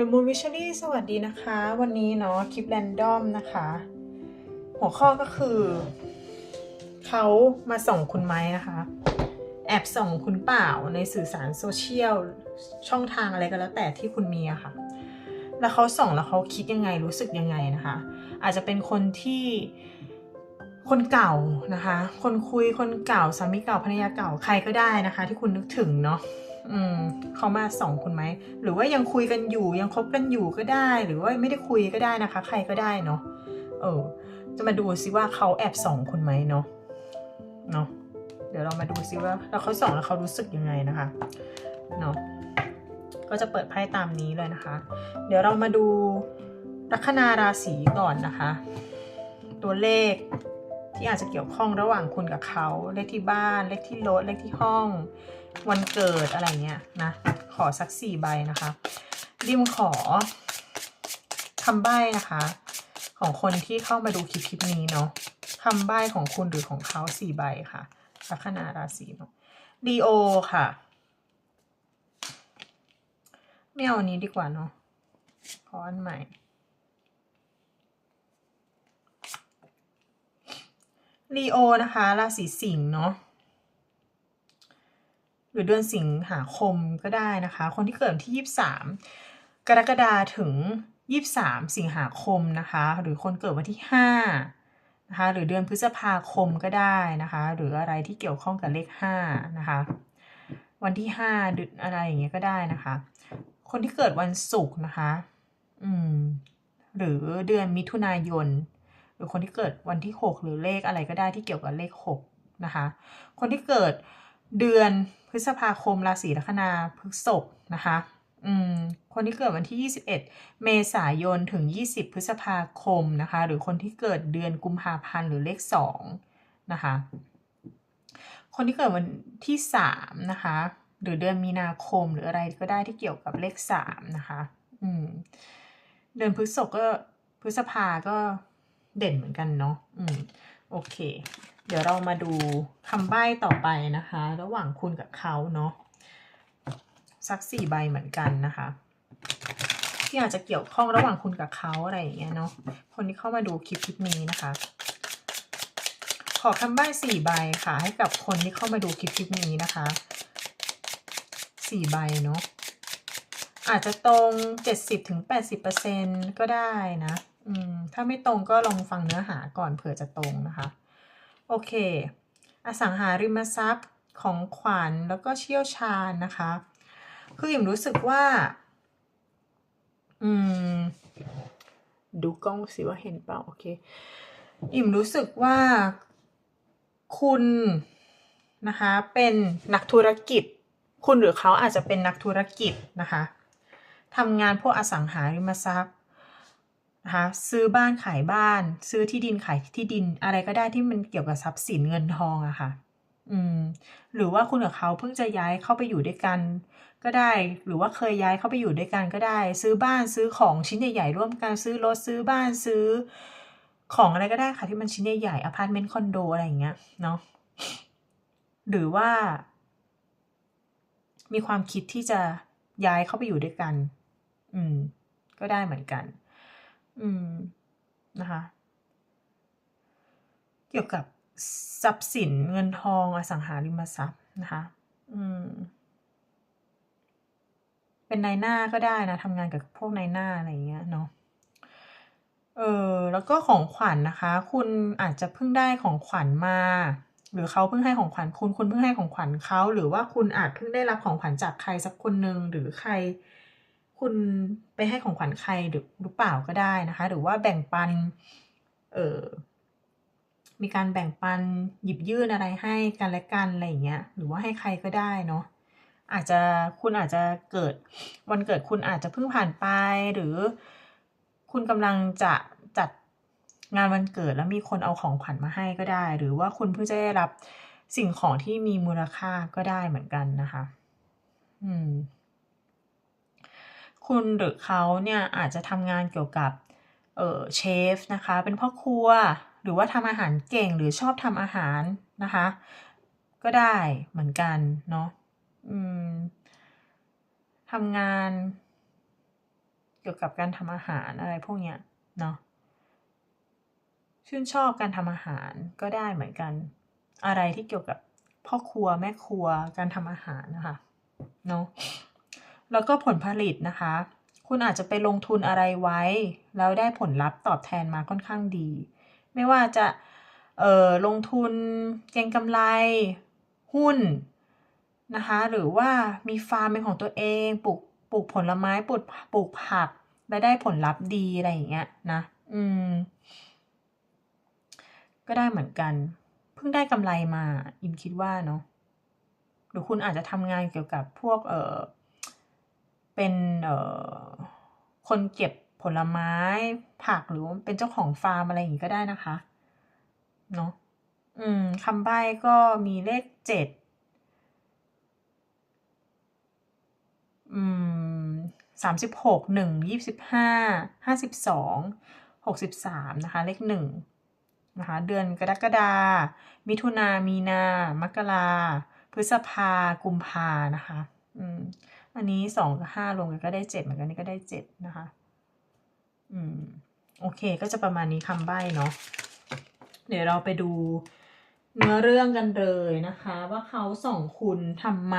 The Moon Witchery สวัสดีนะคะ วันนี้เนาะคลิปแรนดอมนะคะ หัวข้อก็คือ เขามาส่งคุณไหมนะคะ แอบส่งคุณเปล่าในสื่อสารโซเชียล ช่องทางอะไรก็แล้วแต่ที่คุณมีอะค่ะ แล้วเขาส่งแล้วเขาคิดยังไงรู้สึกยังไงนะคะ อาจจะเป็นคนที่คนเก่านะคะ คนคุยคนเก่าสามีเก่าภรรยาเก่าใครก็ได้นะคะ ที่คุณนึกถึงเนาะ อืมเขามาส่องคุณไหม หรือว่ายังคุยกันอยู่ยังคบกันอยู่ก็ได้ หรือว่าไม่ได้คุยก็ได้นะคะ ใครก็ได้เนาะเออ จะมาดูซิว่าเขาแอบส่องคุณไหมเนาะเนาะเดี๋ยวเรามาดูซิว่าแล้วเขาส่องแล้วเขารู้สึกยังไงนะคะเนาะก็จะเปิดไพ่ตามนี้เลยนะคะ เดี๋ยวเรามาดูลัคนาราศีก่อนนะคะ ตัวเลขที่อาจจะเกี่ยวข้องระหว่างคุณกับเขา เลขที่บ้าน เลขที่รถ เลขที่ห้อง วันเกิดอะไรเงี้ยนะ ขอสักสี่ใบนะคะริมขอคำใบ้นะคะ ของคนที่เข้ามาดูคลิปคลิปนี้เนาะคำใบ้ของคุณหรือของเขาสี่ใบค่ะลัคนาราศีเนาะลีโอค่ะ ไม่เอาอันนี้ดีกว่าเนาะขออันใหม่ลีโอนะคะราศีสิงห์เนาะ รือเดือนสิงหาคมก็ได้นะคะ คนที่เกิดที่ 23 กรกฎาถึง 23 สิงหาคมนะคะ หรือคนเกิดวันที่ 5 นะคะ หรือเดือนพฤษภาคมก็ได้นะคะ หรืออะไรที่เกี่ยวข้องกับเลข 5 นะคะ วันที่5ดือนอะไรอย่างเงี้ยก็ได้นะคะ คนที่เกิดวันศุกร์นะคะ อืม หรือเดือนมิถุนายน หรือคนที่เกิดวันที่ 6 หรือเลขอะไรก็ได้ที่เกี่ยวกับเลข 6 นะคะ คนที่เกิด เดือนพฤษภาคมราศีลัคนาพฤษภนะคะคนที่เกิดวันที่ 21 เมษายนถึง 20 พฤษภาคมนะคะ หรือคนที่เกิดเดือนกุมภาพันธ์หรือเลข2นะคะ คนที่เกิดวันที่3นะคะ หรือเดือนมีนาคมหรืออะไรก็ได้ที่เกี่ยวกับเลข3นะคะอืเดือนพฤษภก็พฤษภาก็เด่นเหมือนกันเนาะอืมโอเค เดี๋ยวเรามาดูคำใบ้ต่อไปนะคะ ระหว่างคุณกับเขาเนาะสักสี่ใบเหมือนกันนะคะ ที่อาจจะเกี่ยวข้องระหว่างคุณกับเขาอะไรอย่างเงี้ยเนาะคนที่เข้ามาดูคลิปคลิปนี้นะคะ ขอคำใบ้สี่ใบค่ะ ให้กับคนที่เข้ามาดูคลิปคลิปนี้นะคะสี่ใบเนาะอาจจะตรงเจ็ดสิบถึงแปดสิบเปอร์เซ็นก็ได้นะ อืม ถ้าไม่ตรงก็ลองฟังเนื้อหาก่อนเผื่อจะตรงนะคะ โอเค อสังหาริมทรัพย์ของขวัญแล้วก็เชี่ยวชาญนะคะ คืออิ่มรู้สึกว่า อืม ดูกล้องสิว่าเห็นเปล่า โอเค อิ่มรู้สึกว่า คุณนะคะ เป็นนักธุรกิจ คุณหรือเขาอาจจะเป็นนักธุรกิจนะคะทำงานพวกอสังหาริมทรัพย์ นะคะซื้อบ้านขายบ้าน ซื้อที่ดินขายที่ดิน อะไรก็ได้ที่มันเกี่ยวกับทรัพย์สินเงินทองอะค่ะ อืม หรือว่าคุณกับเขาเพิ่งจะย้ายเข้าไปอยู่ด้วยกัน ก็ได้ หรือว่าเคยย้ายเข้าไปอยู่ด้วยกันก็ได้ ซื้อบ้านซื้อของชิ้นใหญ่ๆร่วมกันซื้อรถซื้อบ้านซื้อ ของอะไรก็ได้ค่ะ ที่มันชิ้นใหญ่ๆอพาร์ตเมนต์คอนโดอะไรอย่างเงี้ยเนาะหรือว่า มีความคิดที่จะย้ายเข้าไปอยู่ด้วยกัน อืม ก็ได้เหมือนกัน อืม นะคะ เกี่ยวกับทรัพย์สินเงินทองอสังหาริมทรัพย์นะคะ อืม เป็นนายหน้าก็ได้นะทำงานกับพวกนายหน้าอะไรอย่างเงี้ยเนาะเออแล้วก็ของขวัญนะคะ คุณอาจจะเพิ่งได้ของขวัญมา หรือเขาเพิ่งให้ของขวัญคุณคุณเพิ่งให้ของขวัญเขาหรือว่าคุณอาจเพิ่งได้รับของขวัญจากใครสักคนหนึ่งหรือใคร คุณไปให้ของขวัญใครหรือหรือเปล่าก็ได้นะคะ หรือว่าแบ่งปัน เออมีการแบ่งปันหยิบยื่นอะไรให้กันและกันอะไรอย่างเงี้ย หรือว่าให้ใครก็ได้เนาะอาจจะคุณอาจจะเกิดวันเกิดคุณอาจจะเพิ่งผ่านไป หรือคุณกำลังจะจัดงานวันเกิดแล้วมีคนเอาของขวัญมาให้ก็ได้ หรือว่าคุณเพิ่งจะได้รับสิ่งของที่มีมูลค่าก็ได้เหมือนกันนะคะ อืม คุณหรือเขาเนี่ยอาจจะทำงานเกี่ยวกับเออเชฟนะคะ เป็นพ่อครัว หรือว่าทำอาหารเก่งหรือชอบทำอาหารนะคะ ก็ได้เหมือนกันเนาะอืมทำงานเกี่ยวกับการทำอาหารอะไรพวกเนี้ยเนาะชื่นชอบการทำอาหารก็ได้เหมือนกัน อะไรที่เกี่ยวกับพ่อครัวแม่ครัวการทำอาหารนะคะเนาะ แล้วก็ผลผลิตนะคะ คุณอาจจะไปลงทุนอะไรไว้ แล้วได้ผลลัพธ์ตอบแทนมาค่อนข้างดี ไม่ว่าจะเอ่อลงทุนเก็งกำไร หุ้นนะคะหรือว่ามีฟาร์มเป็นของตัวเองปลูกปลูกผลไม้ปลูกปลูกผักและได้ผลลัพธ์ดีอะไรอย่างเงี้ยนะอืมก็ได้เหมือนกัน เพิ่งได้กำไรมาอิมคิดว่าเนาะหรือคุณอาจจะทำงานเกี่ยวกับพวกเออ เป็นคนเก็บผลไม้ผักหรือเป็นเจ้าของฟาร์มอะไรอย่างงี้ก็ได้นะคะ เนาะอืมคำใบ้ก็มีเลขเจ็ดอืมสามสิบหกหนึ่งยี่สิบห้าห้าสิบสองหกสิบสามนะคะ เลขหนึ่งนะคะ เดือนกรกฎามิถุนามีนา มกราพฤษภากุมภานะคะ อืม อันนี้สองกับห้ารวมกันก็ได้เจ็ดเหมือนกันนี่ก็ได้เจ็ดนะคะ อืม โอเค ก็จะประมาณนี้คำใบ้เนาะ เดี๋ยวเราไปดูเนื้อเรื่องกันเลยนะคะ ว่าเขาส่งคุณทำไม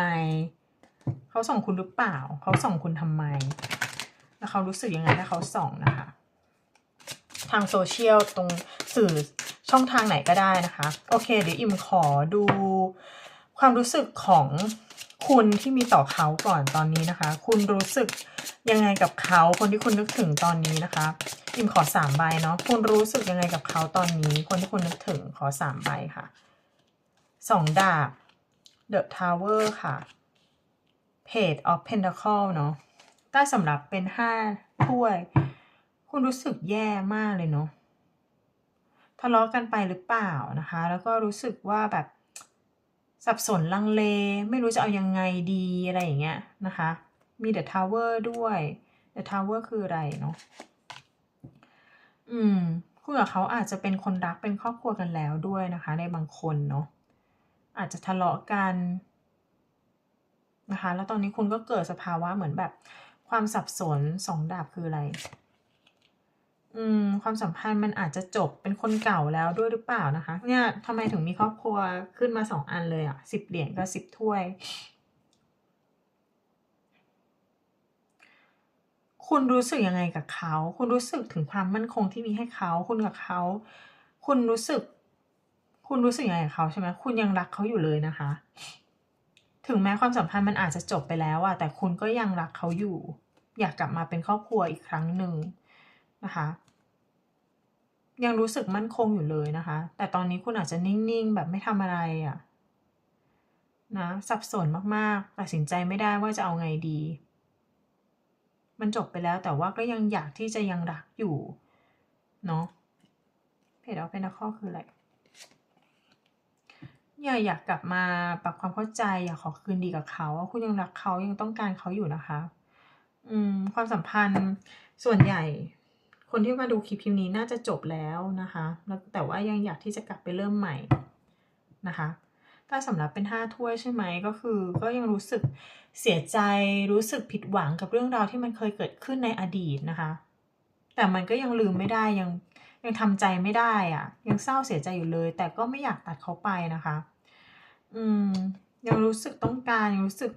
เขาส่งคุณหรือเปล่า เขาส่งคุณทำไม แล้วเขารู้สึกยังไงถ้าเขาส่งนะคะ ทางโซเชียลตรงสื่อช่องทางไหนก็ได้นะคะ โอเค เดี๋ยวอิมขอดูความรู้สึกของ คุณที่มีต่อเขาก่อนตอนนี้นะคะ คุณรู้สึกยังไงกับเขาคนที่คุณนึกถึงตอนนี้นะคะอิมขอสามใบเนาะคุณรู้สึกยังไงกับเขาตอนนี้ คนที่คุณนึกถึงขอสามใบค่ะสองดาบ The Tower ค่ะ Page of Pentacle เนาะใต้สำหรับเป็นห้าถ้วย คุณรู้สึกแย่มากเลยเนาะทะเลาะกันไปหรือเปล่านะคะ แล้วก็รู้สึกว่าแบบ สับสนลังเล ไม่รู้จะเอายังไงดีอะไรอย่างเงี้ยนะคะ มี The Tower ด้วย The Tower คืออะไรเนาะ อืมคุณกับเขาอาจจะเป็นคนรักเป็นครอบครัวกันแล้วด้วยนะคะ ในบางคนเนาะ อาจจะทะเลาะกันนะคะ แล้วตอนนี้คุณก็เกิดสภาวะเหมือนแบบความสับสนสองดาบคืออะไร อืมความสัมพันธ์มันอาจจะจบเป็นคนเก่าแล้วด้วยหรือเปล่านะคะ เนี่ยทำไมถึงมีครอบครัวขึ้นมาสองอันเลยอะสิบเหรียญกับสิบถ้วย คุณรู้สึกยังไงกับเขา คุณรู้สึกถึงความมั่นคงที่มีให้เขา คุณกับเขา คุณรู้สึก คุณรู้สึกยังไงกับเขาใช่ไหมคุณยังรักเขาอยู่เลยนะคะ ถึงแม้ความสัมพันธ์มันอาจจะจบไปแล้วอะแต่คุณก็ยังรักเขาอยู่ อยากกลับมาเป็นครอบครัวอีกครั้งหนึ่ง นะคะ ยังรู้สึกมั่นคงอยู่เลยนะคะ แต่ตอนนี้คุณอาจจะนิ่งๆ แบบไม่ทำอะไรอะนะสับสนมากๆตัดสินใจไม่ได้ว่าจะเอาไงดี มันจบไปแล้วแต่ว่าก็ยังอยากที่จะยังรักอยู่ เนาะเพจเอาเป็นข้อคืออะไรอย่าอยากกลับมาปรับความเข้าใจอยากขอคืนดีกับเขาว่าคุณยังรักเขายังต้องการเขาอยู่นะคะ อืมความสัมพันธ์ส่วนใหญ่ คนที่มาดูคลิปคลิปนี้น่าจะจบแล้วนะคะ แต่ว่ายังอยากที่จะกลับไปเริ่มใหม่นะคะ ถ้าสำหรับเป็นห้าถ้วยใช่ไหมก็คือ ก็ยังรู้สึกเสียใจรู้สึกผิดหวังกับเรื่องราวที่มันเคยเกิดขึ้นในอดีตนะคะ แต่มันก็ยังลืมไม่ได้ยังยังทำใจไม่ได้อะยังเศร้าเสียใจอยู่เลย แต่ก็ไม่อยากตัดเขาไปนะคะ อืมยังรู้สึกต้องการยังรู้สึก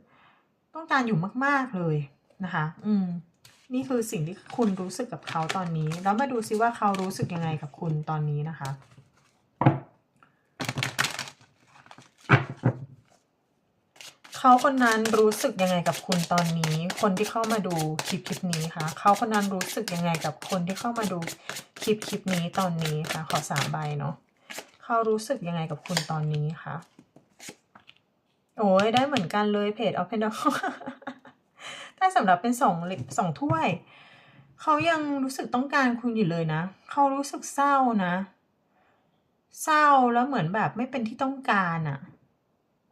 ต้องการอยู่มาก ๆเลยนะคะ อืม นี่คือสิ่งที่คุณรู้สึกกับเขาตอนนี้ แล้วมาดูซิว่าเขารู้สึกยังไงกับคุณตอนนี้นะคะ เขาคนนั้นรู้สึกยังไงกับคุณตอนนี้ คนที่เข้ามาดูคลิปคลิปนี้คะเขาคนนั้นรู้สึกยังไงกับคนที่เข้ามาดูคลิปคลิปนี้ตอนนี้คะขอสามใบเนาะ เขารู้สึกยังไงกับคุณตอนนี้คะ โอ้ยได้เหมือนกันเลยเพจเอาเพนด ถ้าสำหรับเป็นสองสองถ้วย เขายังรู้สึกต้องการคุณอยู่เลยนะ เขารู้สึกเศร้านะ เศร้าแล้วเหมือนแบบไม่เป็นที่ต้องการอะ่ะ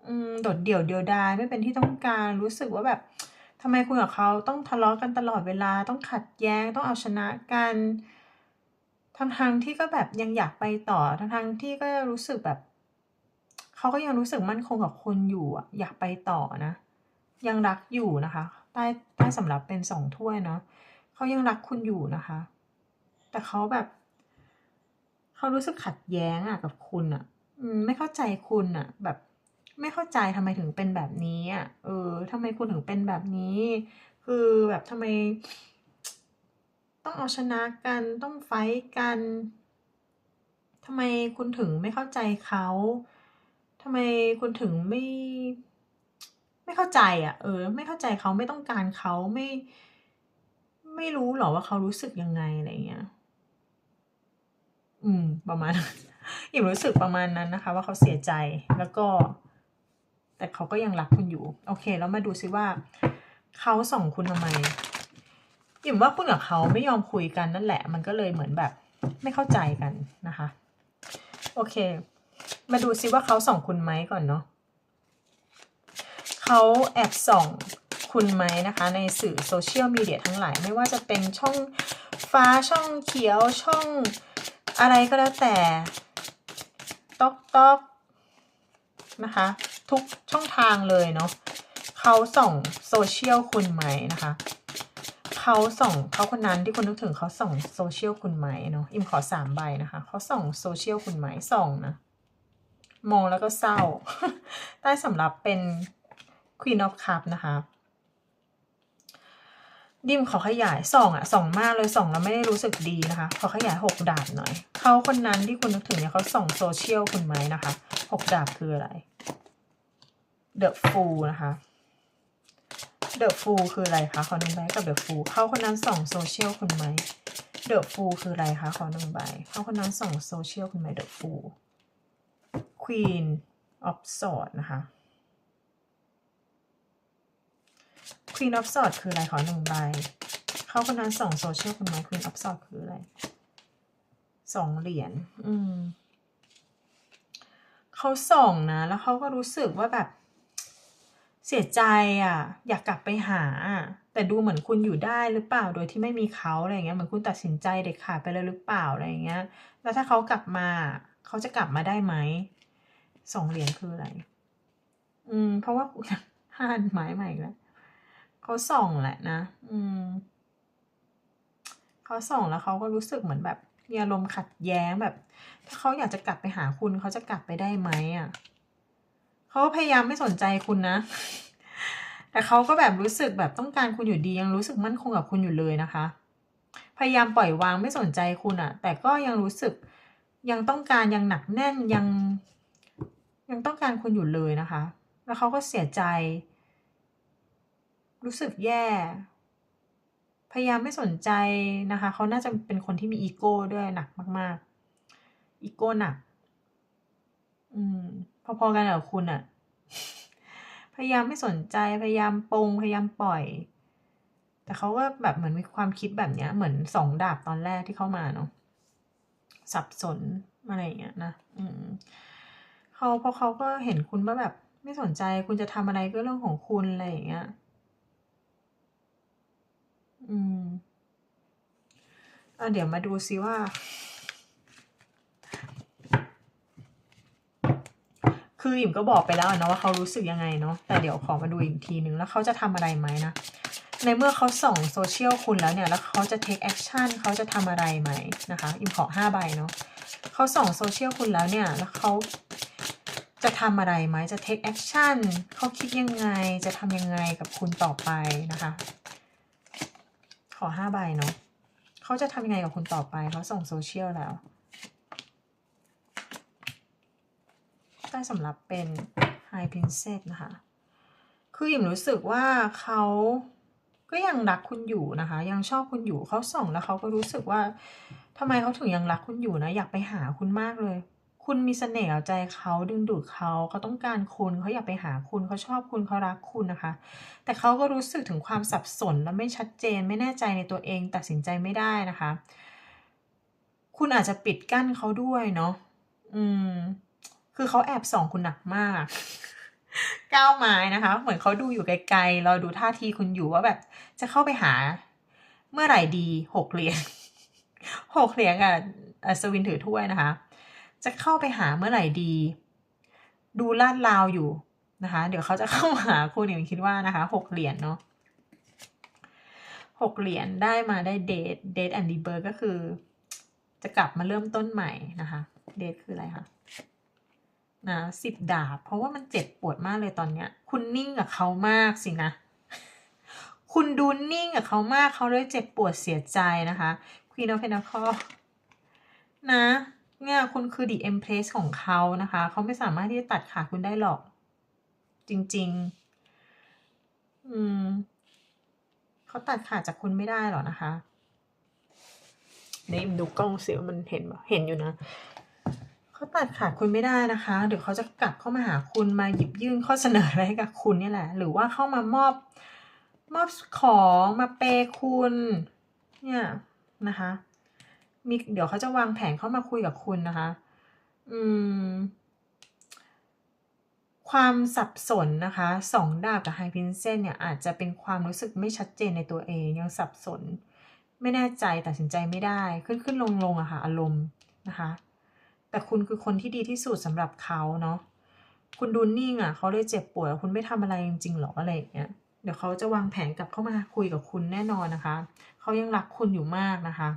อืมโดดเดี่ยวเดียวดายไม่เป็นที่ต้องการรู้สึกว่าแบบทำไมคุณกับเขาต้องทะเลาะกันตลอดเวลาต้องขัดแย้งต้องเอาชนะกันทั้งทางที่ก็แบบยังอยากไปต่อทั้งทางที่ก็รู้สึกแบบเขาก็ยังรู้สึกมั่นคงกับคุณอยู่อะอยากไปต่อนะ ยังรักอยู่นะคะ ใต้ใต้สำหรับเป็นสองถ้วยเนาะเขายังรักคุณอยู่นะคะ แต่เขาแบบ เขารู้สึกขัดแย้งอะกับคุณอะอืมไม่เข้าใจคุณอะแบบ ไม่เข้าใจทำไมถึงเป็นแบบนี้อะเออทำไมคุณถึงเป็นแบบนี้ คือแบบทำไม ต้องเอาชนะกันต้องไฟท์กันทำไมคุณถึงไม่เข้าใจเขาทำไมคุณถึงไม่ ไม่เข้าใจอะเออ ไม่เข้าใจเขาไม่ต้องการเขาไม่ ไม่รู้หรอว่าเขารู้สึกยังไงอะไรเงี้ย อืม ประมาณอิ่มรู้สึกประมาณนั้นนะคะ ว่าเขาเสียใจแล้วก็ แต่เขาก็ยังรักคุณอยู่ โอเค แล้วมาดูซิว่าเขาส่งคุณทำไมอิ่มว่าคุณกับเขาไม่ยอมคุยกันนั่นแหละ มันก็เลยเหมือนแบบ ไม่เข้าใจกันนะคะ โอเค มาดูซิว่าเขาส่องคุณไหมก่อนเนาะ เขาแอบส่องคุณไหมนะคะในสื่อโซเชียลมีเดียทั้งหลาย ไม่ว่าจะเป็นช่องฟ้าช่องเขียวช่องอะไรก็แล้วแต่ต๊อกต๊อกนะคะ ทุกช่องทางเลยเนาะเขาส่องโซเชียลคุณไหมนะคะเขาส่องเขาคนนั้นที่คุณนึกถึงเขาส่องโซเชียลคุณไหมเนาะอิมขอสามใบนะคะเขาส่องโซเชียลคุณไหมส่องนะมองแล้วก็เศร้าได้สำหรับเป็น Queen of Cup นะคะ ดิมขอขยายส่องอะส่องมากเลยส่องแล้วไม่ได้รู้สึกดีนะคะ ขอขยายหกดาบหน่อย เขาคนนั้นที่คุณนึกถึงเนี่ยเขาส่องโซเชียลคุณไหมนะคะหกดาบคืออะไร The Fool นะคะ The Fool คืออะไรคะ ขอหนึ่งใบกับ The Fool เขาคนนั้นส่องโซเชียลคุณไหม The Fool คืออะไรคะ ขอหนึ่งใบเขาคนนั้นส่องโซเชียลคุณไหม The Fool Queen of Swords นะคะ Queen of Swords คืออะไรขอหนึ่งใบเขาคนนั้นส่องโซเชียลคุณไหม Queen of Swords คืออะไรสองเหรียญอืมเขาส่องนะ แล้วเขาก็รู้สึกว่าแบบ เสียใจอะ อยากกลับไปหา แต่ดูเหมือนคุณอยู่ได้หรือเปล่าโดยที่ไม่มีเขาอะไรเงี้ยเหมือนคุณตัดสินใจเด็ดขาดไปเลยหรือเปล่าอะไรเงี้ย แล้วถ้าเขากลับมาเขาจะกลับมาได้ไหมสองเหรียญคืออะไร อืม เพราะว่าห้านไม้ใหม่แล้ว เขาส่องแหละนะ อืมเขาส่องแล้วเขาก็รู้สึกเหมือนแบบมีอารมณ์ขัดแย้งแบบ ถ้าเขาอยากจะกลับไปหาคุณเขาจะกลับไปได้ไหมอะเขาพยายามไม่สนใจคุณนะ แต่เขาก็แบบรู้สึกแบบต้องการคุณอยู่ดียังรู้สึกมั่นคงกับคุณอยู่เลยนะคะ พยายามปล่อยวางไม่สนใจคุณอะแต่ก็ยังรู้สึกยังต้องการยังหนักแน่นยัง ยังต้องการคุณอยู่เลยนะคะ แล้วเขาก็เสียใจ รู้สึกแย่ พยายามไม่สนใจนะคะ เขาน่าจะเป็นคนที่มีอีโก้ด้วยหนักมาก ๆ อีโก้หนัก อืม พอๆกันกับคุณอะพยายามไม่สนใจ พยายามปง พยายามปล่อย แต่เขาก็แบบเหมือนมีความคิดแบบเนี้ย เหมือนสองดาบตอนแรกที่เข้ามาเนาะ สับสนอะไรอย่างเงี้ยนะ อืมเขาเพราะเขาก็เห็นคุณว่าแบบไม่สนใจคุณจะทำอะไรก็เรื่องของคุณอะไรอย่างเงี้ย อืมอะเดี๋ยวมาดูซิว่า คืออิ่มก็บอกไปแล้วนะว่าเขารู้สึกยังไงเนาะ แต่เดี๋ยวขอมาดูอีกทีนึง แล้วเขาจะทำอะไรไหมนะ ในเมื่อเขาส่องโซเชียลคุณแล้วเนี่ย แล้วเขาจะ take action เขาจะทำอะไรไหมนะคะ อิ่มขอห้าใบเนาะเขาส่องโซเชียลคุณแล้วเนี่ย แล้วเขาจะทำอะไรไหมจะ take action เขาคิดยังไง จะทำยังไงกับคุณต่อไปนะคะ ขอห้าใบเนาะเขาจะทำยังไงกับคุณต่อไปเขาส่งโซเชียลแล้วได้สำหรับเป็น High Princess นะคะ คืออิ่มรู้สึกว่าเขาก็ยังรักคุณอยู่นะคะ ยังชอบคุณอยู่เขาส่งแล้วเขาก็รู้สึกว่าทำไมเขาถึงยังรักคุณอยู่นะ อยากไปหาคุณมากเลย คุณมีเสน่ห์เอาใจเขาดึงดูดเขาเขาต้องการคุณเขาอยากไปหาคุณเขาชอบคุณเขารักคุณนะคะ แต่เขาก็รู้สึกถึงความสับสนและไม่ชัดเจนไม่แน่ใจในตัวเองตัดสินใจไม่ได้นะคะ คุณอาจจะปิดกั้นเขาด้วยเนาะอืม คือเขาแอบส่องคุณหนักมากก้าวไม้นะคะ เหมือนเขาดูอยู่ไกลๆราดูท่าทีคุณอยู่ว่าแบบ จะเข้าไปหา เมื่อไหร่ดีหกเหรียญหกเหรียญอะสวินถือถ้วยนะคะ จะเข้าไปหาเมื่อไหร่ดี ดูลาดลาวอยู่นะคะ เดี๋ยวเขาจะเข้ามาหาคุณเอย่างคิดว่านะคะหกเหรียญเนาะหกเหรียญได้มาได้เดทเดทแอนดีเบอร์ก็คือ จะกลับมาเริ่มต้นใหม่นะคะเดทคืออะไรคะนะสิบดาบ เพราะว่ามันเจ็บปวดมากเลยตอนเนี้ย คุณนิ่งกับเขามากสินะ คุณดูนิ่งกับเขามากเขาเลยเจ็บปวดเสียใจนะคะ Queen of Pentacles นะ เนี่ยคุณคือ the empress ของเขานะคะ เขาไม่สามารถที่จะตัดขาดคุณได้หรอก จริง ๆ อืมเขาตัดขาดจากคุณไม่ได้หรอกนะคะนี่ดูกล้องเสียวมันเห็นปะเห็นอยู่นะเขาตัดขาดคุณไม่ได้นะคะเดี๋ยวเขาจะกลับเข้ามาหาคุณมาหยิบยื่นข้อเสนออะไรให้กับคุณนี่แหละ หรือว่าเข้ามามอบมอบของมาเปย์คุณ เนี่ยนะคะ มีเดี๋ยวเขาจะวางแผนเข้ามาคุยกับคุณนะคะ อืม ความสับสนนะคะสองดาบกับไฮพินเซนเนี่ยอาจจะเป็นความรู้สึกไม่ชัดเจนในตัวเอง ยังสับสน ไม่แน่ใจตัดสินใจไม่ได้ขึ้นขึ้นลงลงอะค่ะอารมณ์นะคะ แต่คุณคือคนที่ดีที่สุดสำหรับเขาเนาะคุณดูนิ่งอะเขาเลยเจ็บปวดคุณไม่ทำอะไรจริงๆหรออะไรอย่างเงี้ยเดี๋ยวเขาจะวางแผนกลับเข้ามาคุยกับคุณแน่นอนนะคะ เขายังรักคุณอยู่มากนะคะ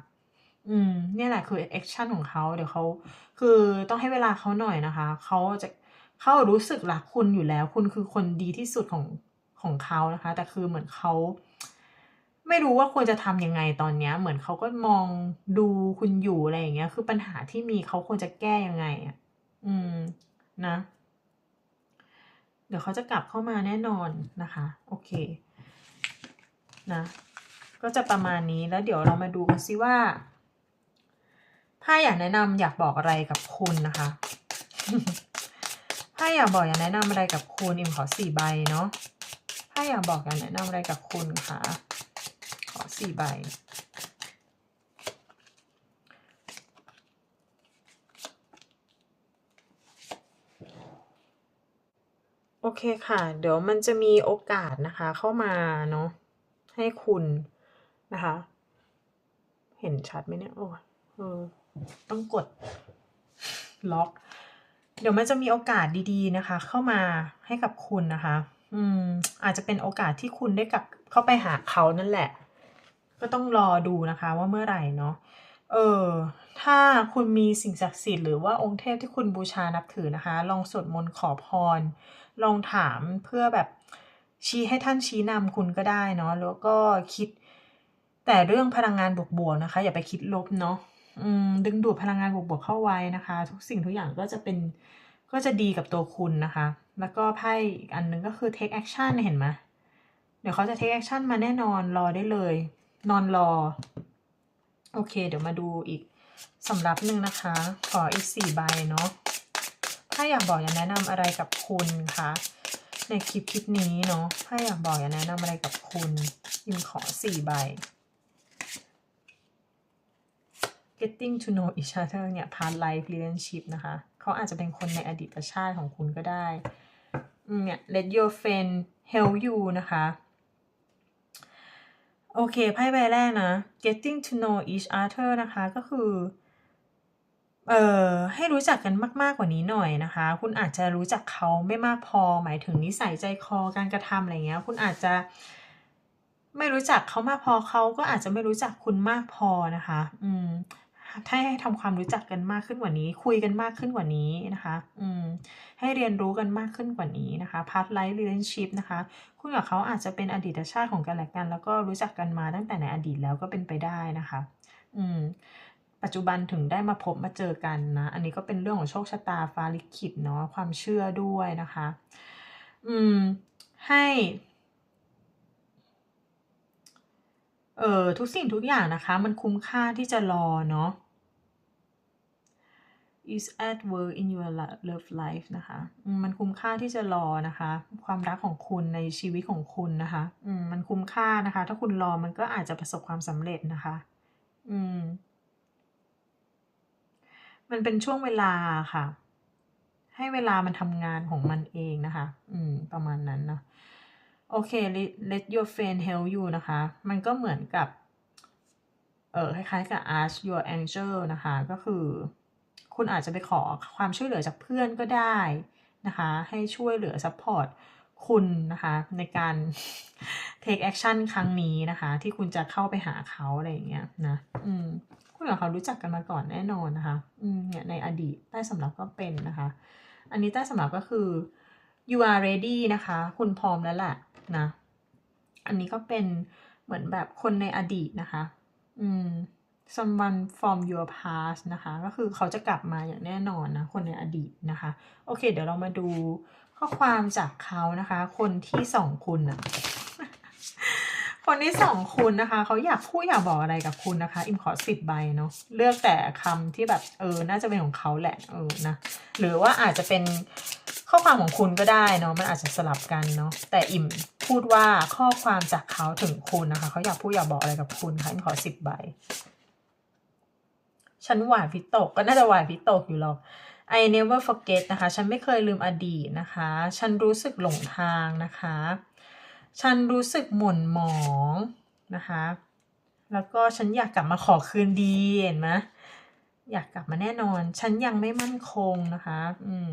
อืมเนี่ยแหละคือแอคชั่นของเขาเดี๋ยวเขาคือต้องให้เวลาเขาหน่อยนะคะเขาจะเขารู้สึกรักคุณอยู่แล้ว คุณคือคนดีที่สุดของของเขานะคะ แต่คือเหมือนเขาไม่รู้ว่าควรจะทำยังไงตอนเนี้ย เหมือนเขาก็มองดูคุณอยู่อะไรอย่างเงี้ย คือปัญหาที่มีเขาควรจะแก้ยังไงอะ อืม นะ เดี๋ยวเขาจะกลับเข้ามาแน่นอนนะคะ โอเค นะ ก็จะประมาณนี้แล้วเดี๋ยวเรามาดูกันซิว่า ไพ่อยากแนะนำอยากบอกอะไรกับคุณนะคะไพ่อยากบอกอยากแนะนำอะไรกับคุณอิมขอสี่ใบเนาะไพ่อยากบอกอยากแนะนำอะไรกับคุณค่ะ ขอสี่ใบโอเคค่ะ เดี๋ยวมันจะมีโอกาสนะคะเข้ามาเนาะให้คุณนะคะ เห็นชัดไหมเนี่ย โอ้เออ ต้องกดล็อก เดี๋ยวมันจะมีโอกาสดีๆนะคะ เข้ามาให้กับคุณนะคะ อืม อาจจะเป็นโอกาสที่คุณได้กลับเข้าไปหาเขานั่นแหละ ก็ต้องรอดูนะคะ ว่าเมื่อไหร่เนาะเออ ถ้าคุณมีสิ่งศักดิ์สิทธิ์หรือว่าองค์เทพที่คุณบูชานับถือนะคะ ลองสวดมนต์ขอพร ลองถามเพื่อแบบชี้ให้ท่านชี้นำคุณก็ได้เนาะ แล้วก็คิดแต่เรื่องพลังงานบวกๆนะคะ อย่าไปคิดลบเนาะ ดึงดูดพลังงานบวกๆเข้าไว้นะคะ ทุกสิ่งทุกอย่างก็จะเป็นก็จะดีกับตัวคุณนะคะ แล้วก็ไพ่อีกอันหนึงก็คือ take action เห็นไหมเดี๋ยวเขาจะ take action มาแน่นอนรอได้เลย นอนรอ โอเค เดี๋ยวมาดูอีกสำรับหนึ่งนะคะ ขออีกสี่ใบเนาะถ้าอยากบอกอยากแนะนำอะไรกับคุณคะในคลิปคลิปนี้เนาะถ้าอยากบอกอยากแนะนำอะไรกับคุณยิมขอสี่ใบ getting to know each other เนี่ย past life relationship นะคะ เขาอาจจะเป็นคนในอดีตชาติของคุณก็ได้ เนี่ย let your friend help you นะคะ โอเค ไพ่ใบแรกนะ getting to know each other นะคะ ก็คือ เอ่อ ให้รู้จักกันมากๆกว่านี้หน่อยนะคะ คุณอาจจะรู้จักเขาไม่มากพอ หมายถึงนิสัยใจคอ การกระทำอะไรเงี้ย คุณอาจจะไม่รู้จักเขามากพอเขาก็อาจจะไม่รู้จักคุณมากพอนะคะ อืม ถ้าให้ทำความรู้จักกันมากขึ้นกว่านี้ คุยกันมากขึ้นกว่านี้นะคะ อืม ให้เรียนรู้กันมากขึ้นกว่านี้นะคะ past life relationship นะคะ คุณกับเขาอาจจะเป็นอดีตชาติของกันและกัน แล้วก็รู้จักกันมาตั้งแต่ในอดีตแล้วก็เป็นไปได้นะคะ อืม ปัจจุบันถึงได้มาพบมาเจอกันนะ อันนี้ก็เป็นเรื่องของโชคชะตาฟ้าลิขิตเนาะ ความเชื่อด้วยนะคะ อืม ให้เออทุกสิ่งทุกอย่างนะคะ มันคุ้มค่าที่จะรอเนาะ is at work in your love life นะคะ มันคุ้มค่าที่จะรอนะคะ ความรักของคุณในชีวิตของคุณนะคะอืมมันคุ้มค่านะคะ ถ้าคุณรอมันก็อาจจะประสบความสำเร็จนะคะ อืม มันเป็นช่วงเวลาค่ะ ให้เวลามันทำงานของมันเองนะคะ อืม ประมาณนั้นเนาะโอเค let let your friend help you นะคะ มันก็เหมือนกับ เออคล้ายๆกับ ask your angel นะคะ ก็คือ คุณอาจจะไปขอความช่วยเหลือจากเพื่อนก็ได้นะคะ ให้ช่วยเหลือ support คุณนะคะในการ take action ครั้งนี้นะคะ ที่คุณจะเข้าไปหาเขาอะไรอย่างเงี้ยนะอืมคุณกับเขารู้จักกันมาก่อนแน่นอนนะคะอืมเนี่ยในอดีตใต้สำรับก็เป็นนะคะ อันนี้ใต้สำรับก็คือ you are ready นะคะ คุณพร้อมแล้วแหละนะ อันนี้ก็เป็นเหมือนแบบคนในอดีตนะคะ อืม someone from your past นะคะ ก็คือเขาจะกลับมาอย่างแน่นอนนะ คนในอดีตนะคะ โอเค เดี๋ยวเรามาดูข้อความจากเขานะคะ คนที่สองคุณอะคนที่สองคุณนะคะ เขาอยากพูดอยากบอกอะไรกับคุณนะคะ อิมขอสิบใบเนาะเลือกแต่คำที่แบบเออ น่าจะเป็นของเขาแหละเออนะหรือว่าอาจจะเป็นข้อความของคุณก็ได้เนาะมันอาจจะสลับกันเนาะแต่อิมพูดว่าข้อความจากเขาถึงคุณนะคะ เขาอยากพูดอยากบอกอะไรกับคุณค่ะอิมขอสิบใบ ฉันหวายพิตกก็น่าจะหวายพิตกอยู่หรอก I never forget นะคะ ฉันไม่เคยลืมอดีตนะคะ ฉันรู้สึกหลงทางนะคะ ฉันรู้สึกหม่นหมองนะคะ แล้วก็ฉันอยากกลับมาขอคืนดีเห็นไหมอยากกลับมาแน่นอน ฉันยังไม่มั่นคงนะคะ อืม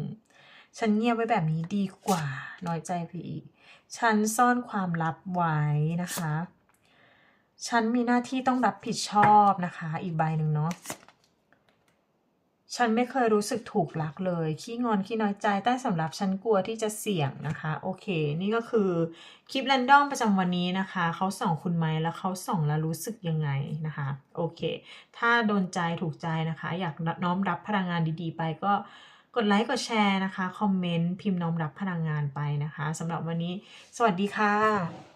ฉันเงียบไว้แบบนี้ดีกว่า น้อยใจไปอีก ฉันซ่อนความลับไว้นะคะ ฉันมีหน้าที่ต้องรับผิดชอบนะคะ อีกใบหนึ่งเนาะ ฉันไม่เคยรู้สึกถูกรักเลย ขี้งอนขี้น้อยใจแต่สำหรับฉันกลัวที่จะเสี่ยงนะคะ โอเค นี่ก็คือคลิปแรนดอมประจำวันนี้นะคะ เขาส่องคุณไหมแล้วเขาส่องแล้วรู้สึกยังไงนะคะ โอเค ถ้าโดนใจถูกใจนะคะ อยากน้อมรับพลังงานดีๆ ไปก็กดไลค์กดแชร์นะคะ คอมเมนต์ พิมพ์น้อมรับพลังงานไปนะคะสำหรับวันนี้ สวัสดีค่ะ